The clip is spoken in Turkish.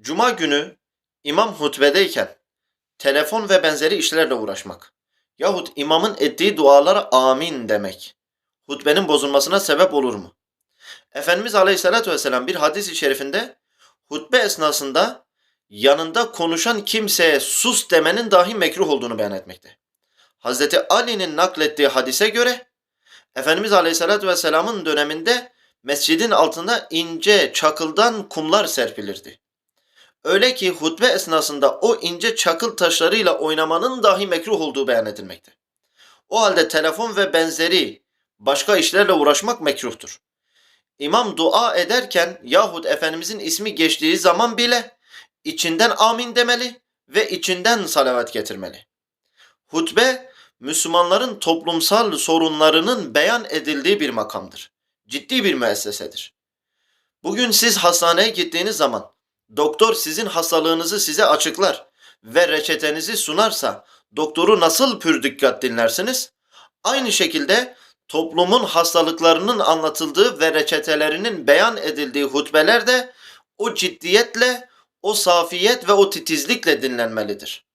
Cuma günü imam hutbedeyken telefon ve benzeri işlerle uğraşmak yahut imamın ettiği dualara amin demek hutbenin bozulmasına sebep olur mu? Efendimiz Aleyhisselatü Vesselam bir hadis-i şerifinde hutbe esnasında yanında konuşan kimseye sus demenin dahi mekruh olduğunu beyan etmekte. Hazreti Ali'nin naklettiği hadise göre Efendimiz Aleyhisselatü Vesselam'ın döneminde mescidin altında ince çakıldan kumlar serpilirdi. Öyle ki hutbe esnasında o ince çakıl taşlarıyla oynamanın dahi mekruh olduğu beyan edilmekte. O halde telefon ve benzeri başka işlerle uğraşmak mekruhtur. İmam dua ederken yahut Efendimizin ismi geçtiği zaman bile içinden amin demeli ve içinden salavat getirmeli. Hutbe Müslümanların toplumsal sorunlarının beyan edildiği bir makamdır. Ciddi bir müessesedir. Bugün siz hastaneye gittiğiniz zaman doktor sizin hastalığınızı size açıklar ve reçetenizi sunarsa doktoru nasıl pür dikkat dinlersiniz? Aynı şekilde toplumun hastalıklarının anlatıldığı ve reçetelerinin beyan edildiği hutbeler de o ciddiyetle, o safiyet ve o titizlikle dinlenmelidir.